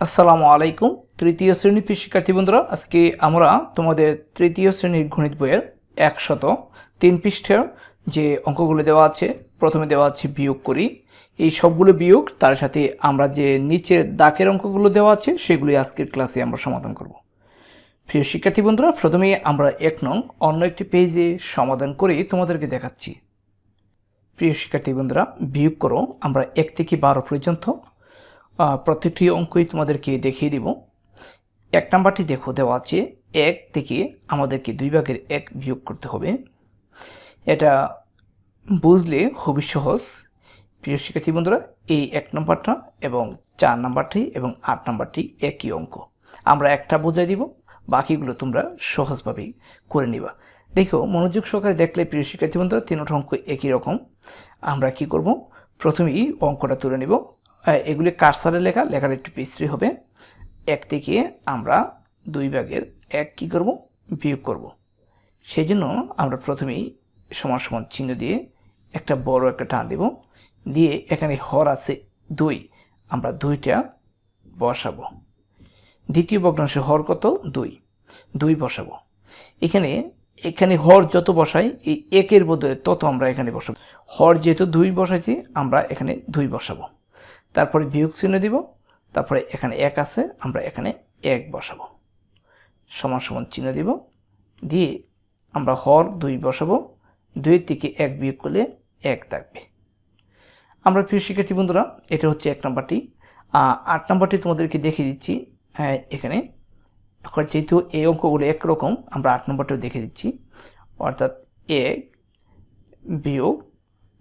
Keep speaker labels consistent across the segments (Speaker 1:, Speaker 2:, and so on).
Speaker 1: আসসালামু আলাইকুম, তৃতীয় শ্রেণির শিক্ষার্থী বন্ধুরা। আজকে আমরা তোমাদের তৃতীয় শ্রেণির গণিত বইয়ের একশত তিন পৃষ্ঠের যে অঙ্কগুলো দেওয়া আছে, প্রথমে দেওয়া আছে বিয়োগ করি। এই সবগুলো বিয়োগ, তার সাথে আমরা যে নিচের দাগের অঙ্কগুলো দেওয়া আছে, সেগুলি আজকের ক্লাসে আমরা সমাধান করব। প্রিয় শিক্ষার্থী বন্ধুরা, প্রথমে আমরা এক নং অন্য একটি পেজে সমাধান করে তোমাদেরকে দেখাচ্ছি। প্রিয় শিক্ষার্থী বন্ধুরা, বিয়োগ করো, আমরা এক থেকে বারো পর্যন্ত প্রত্যেকটি অঙ্কই তোমাদেরকে দেখিয়ে দিব। এক নাম্বারটি দেখো, দেওয়া আছে এক থেকে আমাদেরকে দুই ভাগের এক বিয়োগ করতে হবে। এটা বুঝলে খুবই সহজ। প্রিয় শিক্ষার্থী বন্ধুরা, এই এক নম্বরটা এবং চার নাম্বারটি এবং আট নাম্বারটি একই অঙ্ক। আমরা একটা বোঝাই দিব, বাকিগুলো তোমরা সহজভাবেই করে নিবা। দেখো, মনোযোগ সহকারে দেখলে প্রিয় শিক্ষার্থী বন্ধুরা, তিনটা অঙ্ক একই রকম। আমরা কি করব? প্রথমেই অঙ্কটা তুলে নিব। এগুলি কারসারে লেখা, লেখার একটু বিশ্রী হবে। এক থেকে আমরা দুই ভাগের এক কি করব? বিয়োগ করব। সেই জন্য আমরা প্রথমেই সমান সমান চিহ্ন দিয়ে একটা বড় একটা টান দেব। দিয়ে এখানে হর আছে দুই, আমরা দুইটা বসাবো। দ্বিতীয় ভগ্নাংশে হর কত? দুই দুই বসাবো। এখানে এখানে হর যত বসাই, এই একের বদলে তত আমরা এখানে বসাবো। হর যেহেতু দুই বসাইছি, আমরা এখানে দুই বসাবো। তারপরে বিয়োগ চিহ্ন দিব, তারপরে এখানে এক আছে, আমরা এখানে এক বসাবো। সমান সমান চিহ্ন দিব, দিয়ে আমরা হর দুই বসাবো দুই থেকে এক বিয়োগ করলে এক থাকবে। আমরা প্রিয় শিক্ষার্থী বন্ধুরা, এটা হচ্ছে এক নাম্বারটি। আট নাম্বারটি তোমাদেরকে দেখিয়ে দিচ্ছি এখানে। এখন যেহেতু এই অঙ্কগুলো একরকম, আমরা আট নম্বরটাও দেখে দিচ্ছি। অর্থাৎ এক বিয়োগ,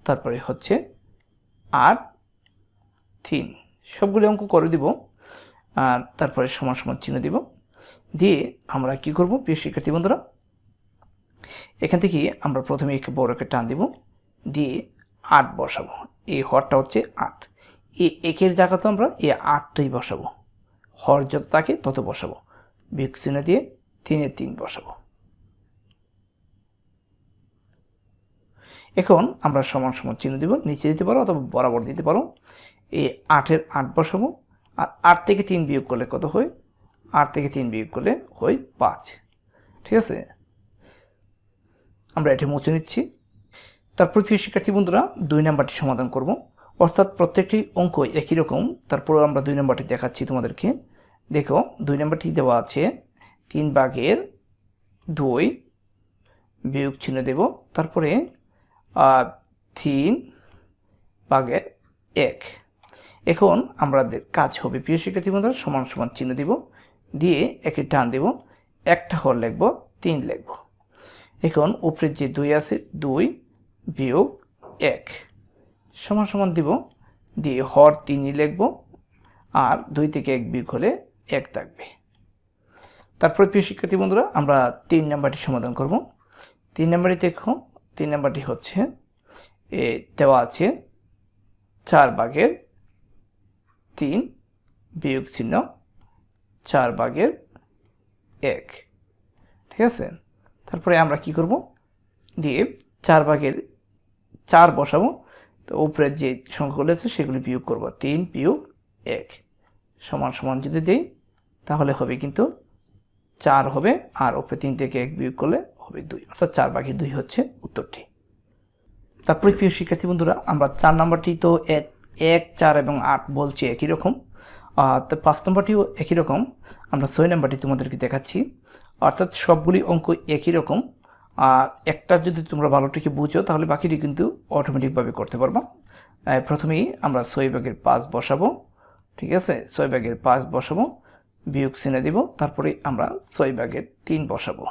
Speaker 1: তারপরে হচ্ছে আট তিন। সবগুলো অঙ্ক করে দিব তারপরে সমান সমান চিহ্ন দিব। দিয়ে আমরা কি করব, প্রিয় শিক্ষার্থী বন্ধুরা? এখান থেকে আমরা প্রথমে একটু বড় একটা টান দিব, দিয়ে আট বসাবো। এই হরটা হচ্ছে আট। এই একের জায়গাতে আমরা এই আটটাই বসাবো। হর যত থাকে তত বসাবো। বিয়োগ চিহ্ন দিয়ে তিনে তিন বসাবো। এখন আমরা সমান সমান চিহ্ন দিব, নিচে দিতে পারো অথবা বরাবর দিতে পারো। এই আটের আট বসাবো, আর আট থেকে তিন বিয়োগ করলে কত হয়? আট থেকে তিন বিয়োগ করলে হয় পাঁচ। ঠিক আছে? আমরা এটি মুছে নিচ্ছি। তারপর প্রিয় শিক্ষার্থী বন্ধুরা, দুই নাম্বারটি সমাধান করব। অর্থাৎ প্রত্যেকটি অঙ্ক একই রকম। তারপর আমরা দুই নাম্বারটি দেখাচ্ছি তোমাদেরকে। দেখো, দুই নাম্বারটি দেওয়া আছে, তিন ভাগের দুই বিয়োগ চিহ্ন দেব। তারপরে তিন বাঘের এক। এখন আমাদের কাজ হবে। প্রিয় শিক্ষার্থী বন্ধুরা, সমান সমান চিহ্ন দিব। দিয়ে একে টান দেব। একটা হর লিখব, তিন লিখব। এখন উপরের যে দুই আছে, দুই বিয়োগ এক। সমান সমান দিব। দিয়ে হর তিনই লিখব। আর দুই থেকে এক বিয়োগ হলে এক থাকবে। তারপরে প্রিয় শিক্ষার্থী বন্ধুরা, আমরা তিন নাম্বারটি সমাধান করব। তিন নাম্বারটি দেখো। তিন নাম্বারটি হচ্ছে, এ দেওয়া আছে চার ভাগের তিন বিয়োগ চিহ্ন চার ভাগের এক। ঠিক আছে? তারপরে আমরা কি করব? দিয়ে চার ভাগের চার বসাবো। তো উপরের যে সংখ্যাগুলো আছে সেগুলি বিয়োগ করব। তিন বিয়োগ এক সমান সমান যদি দিই, তাহলে হবে কিন্তু চার হবে, আর উপরে তিন থেকে এক বিয়োগ করলে হবে দুই। অর্থাৎ চার ভাগে দুই হচ্ছে উত্তরটি। তারপরে প্রিয় শিক্ষার্থী বন্ধুরা, আমরা চার নাম্বারটি তো এক এক, চার এবং আট বলছি একই রকম। তো পাঁচ নম্বরটিও একই রকম। আমরা ছয় নাম্বারটি তোমাদেরকে দেখাচ্ছি। অর্থাৎ সবগুলি অঙ্ক একই রকম। আর একটা যদি তোমরা ভালোটিকে বুঝো, তাহলে বাকিটি কিন্তু অটোমেটিকভাবে করতে পারবা। প্রথমেই আমরা ছয় ভাগের পাঁচ বসাবো। ঠিক আছে? ছয় ভাগের পাঁচ বসাবো। বিয়োগ চিহ্ন দিব। তারপরে আমরা ছয় ভাগের তিন বসাবো।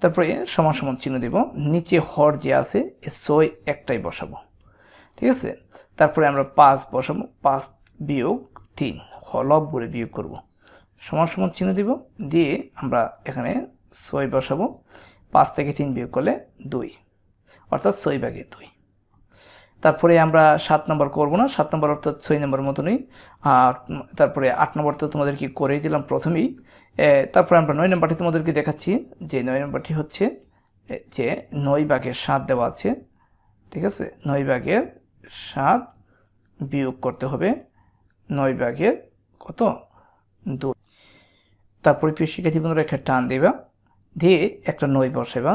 Speaker 1: তারপরে সমান সমান চিহ্ন দিব। নিচে হর যে আছে, এ ছয় একটাই বসাবো। ঠিক আছে? তারপরে আমরা পাঁচ বসাবো, পাঁচ বিয়োগ তিন হলব বলে বিয়োগ করব। সমান সমান চিহ্ন দিব, দিয়ে আমরা এখানে ছয় বসাবো, পাঁচ থেকে তিন বিয়োগ করলে দুই, অর্থাৎ ছয় ভাগের দুই। তারপরে আমরা সাত নম্বর করব না, সাত নম্বর অর্থাৎ ছয় নম্বর মতনই, আর তারপরে আট নম্বর তো তোমাদেরকে করেই দিলাম প্রথমেই। তারপরে আমরা নয় নম্বরটি তোমাদেরকে দেখাচ্ছি, যে নয় নম্বরটি হচ্ছে যে নয় ভাগের সাত দেওয়া আছে, ঠিক আছে? নয় ভাগের সাত বিয়োগ করতে হবে নয় ভাগের কত? দুই। তারপরে প্রিয় শিক্ষার্থী বন্ধুরা, একটা টান দেবা। দিয়ে একটা নয় বসাবা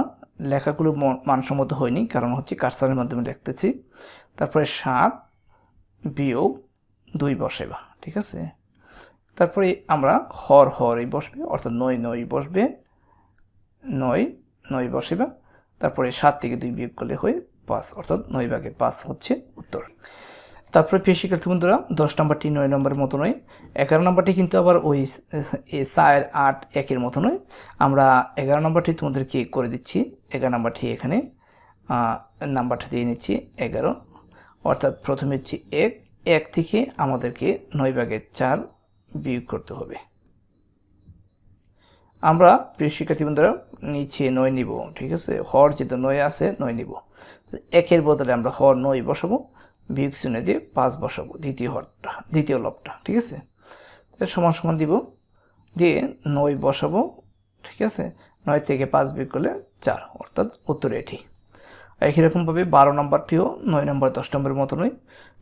Speaker 1: লেখাগুলো মানসম্মত হয়নি, কারণ হচ্ছে কারসারের মাধ্যমে লিখতেছি তারপরে সাত বিয়োগ দুই বসেবা ঠিক আছে? তারপরে আমরা হর হরই বসবে, অর্থাৎ নয় নয় বসবে। নয় নয় বসেবা তারপরে সাত থেকে দুই বিয়োগ করলে হয় পাঁচ অর্থাৎ নয় ভাগের পাঁচ হচ্ছে উত্তর। তারপরে প্রিয় শিক্ষার্থী বন্ধুরা, দশ নম্বরটি নয় নম্বরের মতো নয়, এগারো নম্বরটি কিন্তু আবার ওই চার, আট, একের মতো নয়। আমরা এগারো নম্বরটি তোমাদেরকে করে দিচ্ছি, এগারো নম্বরটি এখানে নাম্বারটা দিয়ে নিচ্ছি, এগারো। অর্থাৎ প্রথমে হচ্ছে এক এক থেকে আমাদেরকে নয় ভাগের চার বিয়োগ করতে হবে। আমরা প্রিয় শিক্ষার্থী বন্ধুরা, নিচে নয় নিব, ঠিক আছে? হর যেহেতু নয় আছে, নয় নিব। একের বদলে আমরা হর নয় বসাবো, বিয়োগ শূন্য দিয়ে পাঁচ বসাবো, দ্বিতীয় হরটা, দ্বিতীয় লবটা, ঠিক আছে? সমান সমান দিব, দিয়ে নয় বসাবো, ঠিক আছে? নয় থেকে পাঁচ বিয়োগ করলে চার, অর্থাৎ উত্তর এটি। একই রকমভাবে বারো নম্বরটিও নয় নম্বর, দশ নম্বরের মতো নয়।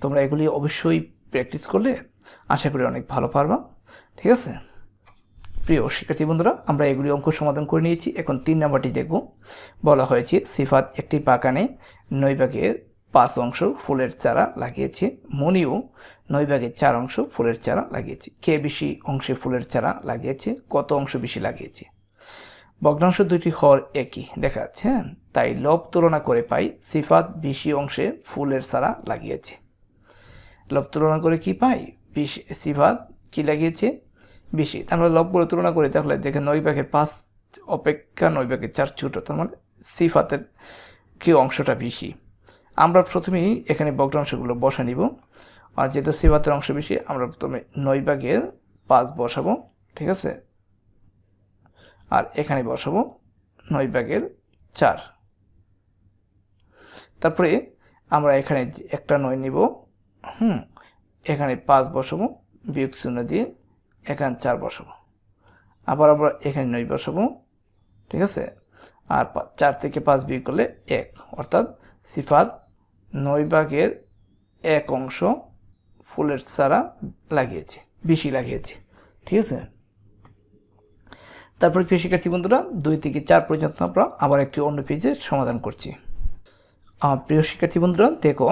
Speaker 1: তোমরা এগুলি অবশ্যই প্র্যাকটিস করলে আশা করি অনেক ভালো পারবা, ঠিক আছে? প্রিয় শিক্ষার্থী বন্ধুরা, আমরা এগুলি অঙ্ক সমাধান করে নিয়েছি। এখন তিন নাম্বারটি দেখব। বলা হয়েছে, সিফাত একটি বাগানে ভাগের পাঁচ অংশ ফুলের চারা লাগিয়েছে। মনিও ভাগের চার অংশ ফুলের চারা লাগিয়েছে। কে বেশি অংশে ফুলের চারা লাগিয়েছে? কত অংশ বেশি লাগিয়েছে? ভগ্নাংশ দুইটি হর একই, দেখা যাচ্ছে হ্যাঁ? তাই লব তুলনা করে পাই, সিফাত বেশি অংশে ফুলের চারা লাগিয়েছে। লব তুলনা করে কি পাই? বিশ, সিফাত কি লাগিয়েছে? বেশি। আমরা লবগুলো তুলনা করি, তাহলে দেখে নয় ভাগের পাঁচ অপেক্ষা নয় ভাগের চার ছোট, তার মানে সিফাতের কি অংশটা বেশি। আমরা প্রথমেই এখানে ভগ্নাংশগুলো বসা নিব। আর যেহেতু সিফাতের অংশ বেশি, আমরা প্রথমে নয় ভাগের পাঁচ বসাবো, ঠিক আছে? আর এখানে বসাবো নয় ভাগের চার। তারপরে আমরা এখানে একটা নয় নিব, হুম, এখানে পাঁচ বসাবো, বিয়োগ শূন্য দিয়ে এখানে চার বসাবো। আবার আমরা এখানে নয় বসাবো, ঠিক আছে? আর চার থেকে পাঁচ বিয়োগ করলে এক, অর্থাৎ সিফাত নয় ভাগের এক অংশ ফুলের চারা লাগিয়েছে, বেশি লাগিয়েছে, ঠিক আছে? তারপরে প্রিয় শিক্ষার্থী বন্ধুরা, দুই থেকে চার পর্যন্ত আমরা আবার একটি অন্য পেজের সমাধান করছি। প্রিয় শিক্ষার্থী বন্ধুরা, দেখো,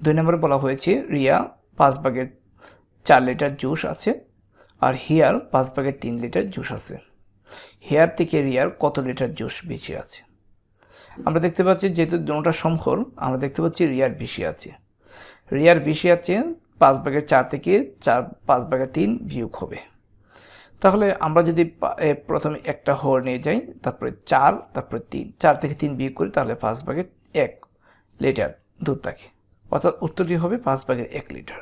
Speaker 1: দুই নম্বরে বলা হয়েছে, রিয়া পাঁচ ভাগের চার লিটার জুস আছে আর হেয়ার পাঁচ ভাগের তিন লিটার জুস আছে। হেয়ার থেকে রিয়ার কত লিটার জুস বেশি আছে? আমরা দেখতে পাচ্ছি যেহেতু দুটা সমখর আমরা দেখতে পাচ্ছি রিয়ার বেশি আছে। রিয়ার বেশি আছে, পাঁচ ভাগের চার থেকে চার, পাঁচ ভাগের তিন বিয়োগ হবে। তাহলে আমরা যদি প্রথমে একটা হর নিয়ে যাই, তারপরে চার, তারপরে তিন, চার থেকে তিন বিয়োগ করি, তাহলে পাঁচ ভাগের এক লিটার দুধ থাকে। অর্থাৎ উত্তরটি হবে পাঁচ ভাগের এক লিটার।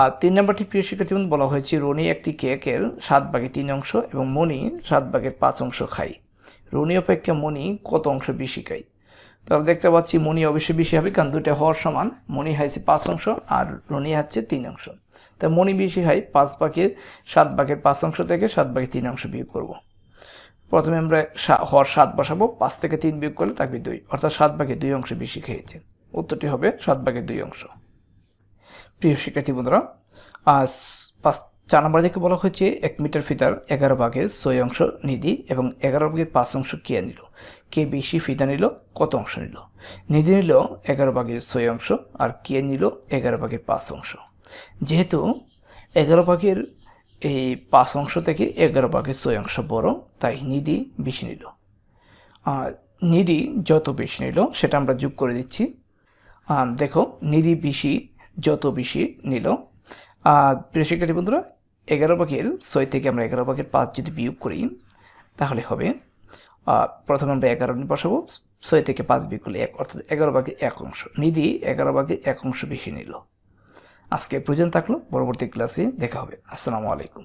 Speaker 1: আর তিন নম্বরটি প্রিয় শিক্ষার্থী বলা হয়েছে, রনি একটি কেকের সাত ভাগে তিন অংশ এবং মণি সাত ভাগের পাঁচ অংশ খায়। রনি অপেক্ষা মণি কত অংশ বেশি খায়? তাহলে দেখতে পাচ্ছি মণি অবশ্যই বেশি হবে কারণ দুইটা হওয়ার সমান। মণি হাইছে পাঁচ অংশ আর রনি হচ্ছে তিন অংশ। তাই মণি বেশি হয় পাঁচ ভাগের, সাত ভাগের পাঁচ অংশ থেকে সাত ভাগের তিন অংশ বিয়োগ করব। প্রথমে আমরা হর সাত বসাবো, পাঁচ থেকে তিন বিয়োগ করলে থাকবে দুই, অর্থাৎ সাত ভাগের দুই অংশ বেশি খেয়েছে। উত্তরটি হবে সাত ভাগের দুই অংশ। প্রিয় শিক্ষার্থী বন্ধুরা, আজ পাঁচ চার নম্বর দিকে বলা হয়েছে, এক মিটার ফিতার এগারো ভাগের ছয় অংশ নিধি এবং এগারো ভাগের পাঁচ অংশ কে নিল? কে বেশি ফিতা নিল, কত অংশ নিল? নিধি নিল এগারো ভাগের ছয় অংশ আর কে নিল এগারো ভাগের পাঁচ অংশ। যেহেতু এগারো ভাগের এই পাঁচ অংশ থেকে এগারো ভাগের ছয় অংশ বড়, তাই নিধি বেশি নিল। আর নিধি যত বেশি নিল, সেটা আমরা যোগ করে দিচ্ছি। দেখো নিধি বেশি যত বেশি নিল। শিক্ষার্থী বন্ধুরা, এগারো ভাগের ছয় থেকে আমরা এগারো ভাগের পাঁচ যদি বিয়োগ করি, তাহলে হবে প্রথমে আমরা এগারো বসাবো, ছয় থেকে পাঁচ বিয়োগ করলে এক, অর্থাৎ এগারো ভাগে এক অংশ। নিধি এগারো ভাগে এক অংশ বেশি নিল। আজকে প্রয়োজন থাকল, পরবর্তী ক্লাসে দেখা হবে। আসসালামু আলাইকুম।